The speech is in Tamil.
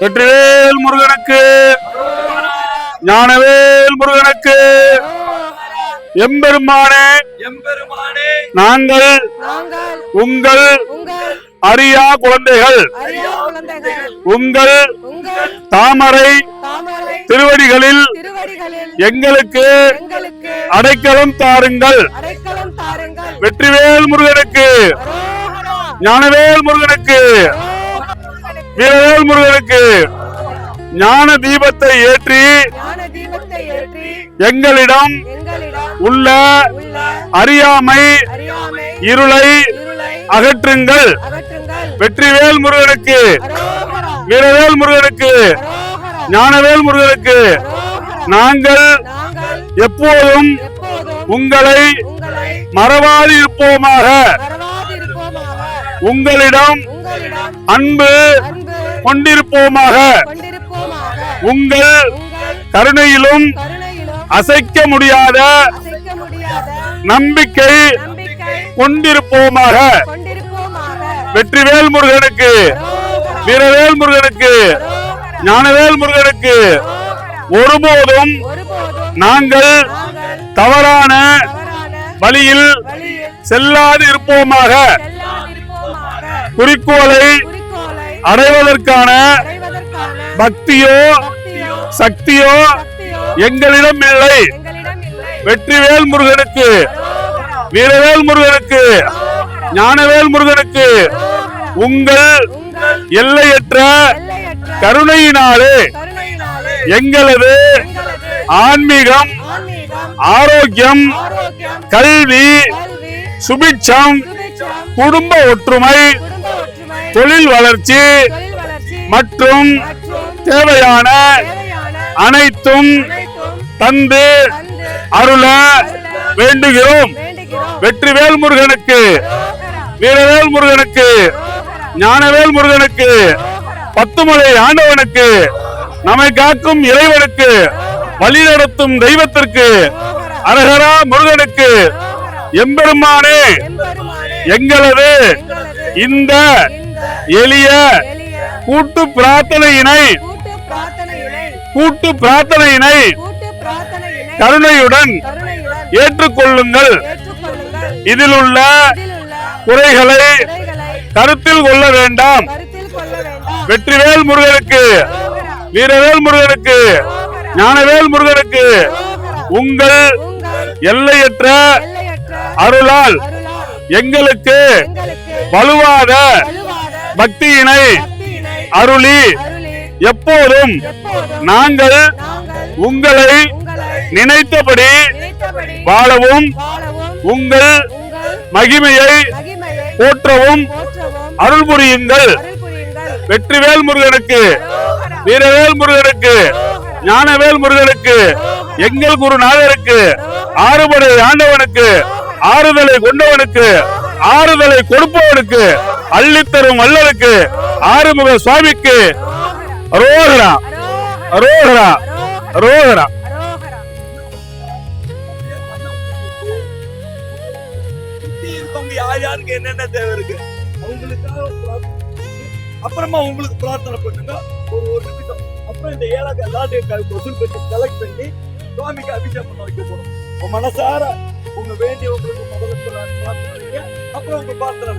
வெற்றிவேல் முருகனுக்கு ஞானவேல் முருகனுக்கு எம்பெருமானே எம்பெருமானே நாங்கள் நாங்கள் உங்கள் உங்கள் அரியா குழந்தைகள். அரியா குழந்தைகள். உங்கள் உங்கள் தாமரை திருவடிகளில் திருவடிகளில் எங்களுக்கு எங்களுக்கு அடைக்கலம் தாருங்கள். அடைக்கலம் தாருங்கள். வெற்றிவேல் முருகனுக்கு ஞானவேல் முருகனுக்கு வீரவேல் முருகனுக்கு ஞான தீபத்தை ஏற்றி எங்களிடம் உள்ள அறியாமை இருளை அகற்றுங்கள். வெற்றிவேல் முருகனுக்கு வீரவேல் முருகனுக்கு ஞானவேல் முருகனுக்கு நாங்கள் எப்போதும் உங்களை மறவாது இருப்போமாக உங்களிடம் அன்பு கொண்டிருப்போமாக. உங்கள் கருணையிலும் அசைக்க முடியாத நம்பிக்கை கொண்டிருப்போமாக. வெற்றிவேல் முருகனுக்கு வீரவேல் முருகனுக்கு ஞானவேல் முருகனுக்கு. ஒருபோதும் நாங்கள் தவறான வழியில் செல்லாது இருப்போமாக குறிக்கோளை அடைவதற்கான பக்தியோ சக்தியோ எங்களிடம் இல்லை. வெற்றிவேல் முருகனுக்கு வீரவேல் முருகனுக்கு ஞானவேல் முருகனுக்கு. உங்கள் எல்லையற்ற கருணையினாலே எங்களது ஆன்மீகம் ஆரோக்கியம் கல்வி சுபிட்சம் குடும்ப ஒற்றுமை தொழில் வளர்ச்சி மற்றும் தேவையான அனைத்தும் தந்து அருள வேண்டுகிறோம். வெற்றிவேல் முருகனுக்கு வீரவேல் முருகனுக்கு ஞானவேல் முருகனுக்கு பத்துமலை ஆண்டவனுக்கு நம்மை காக்கும் இறைவனுக்கு வழிநடத்தும் தெய்வத்திற்கு அரோகரா, முருகனுக்கு. எம்பெருமானே எங்களது இந்த எளிய கூட்டு பிரார்த்தனையினை கூட்டு பிரார்த்தனையினை கருணையுடன் ஏற்றுக்கொள்ளுங்கள். இதில் உள்ள குறைகளை கருத்தில் கொள்ள வேண்டாம். வெற்றிவேல் முருகனுக்கு வீரவேல் முருகனுக்கு ஞானவேல் முருகனுக்கு. உங்கள் எல்லையற்ற அருளால் எங்களுக்கு வலுவாத பக்தியினை அருளி எப்போதும் நாங்கள் உங்களை நினைத்தபடி வாழவும் உங்கள் மகிமையை போற்றவும் அருள் புரியுங்கள். வெற்றிவேல் முருகனுக்கு வீரவேல் முருகனுக்கு ஞானவேல் முருகனுக்கு எங்கள் குருநாதருக்கு ஆறுபடை ஆண்டவனுக்கு ஆறுதலை கொண்டவனுக்கு ஆறுதலை கொடுப்பவனுக்கு அள்ளித்தரும் வல்லலுக்கு ஆறுமுக சுவாமிக்கு. ரோஹரா ரோஹரா ரோஹரா யாருக்கு என்னென்ன தேவை இருக்கு? அவங்களுக்காக பிரார்த்தனை அப்புறமா உங்களுக்கு பிரார்த்தனை பண்ணுங்க. ஒரு ஒரு நிமிஷம். அப்புறம் இந்த ஏழாக்கு எல்லாத்தையும் வசூல் பண்ணி கலெக்ட் பண்ணி சுவாமிக்கு அபிஷேகம் பண்ண வைக்க போறோம். உங்க மனசார உங்க வேண்டியவங்களுக்கு முதல்ல பிரார்த்தனை அப்புறம் உங்க பிரார்த்தனை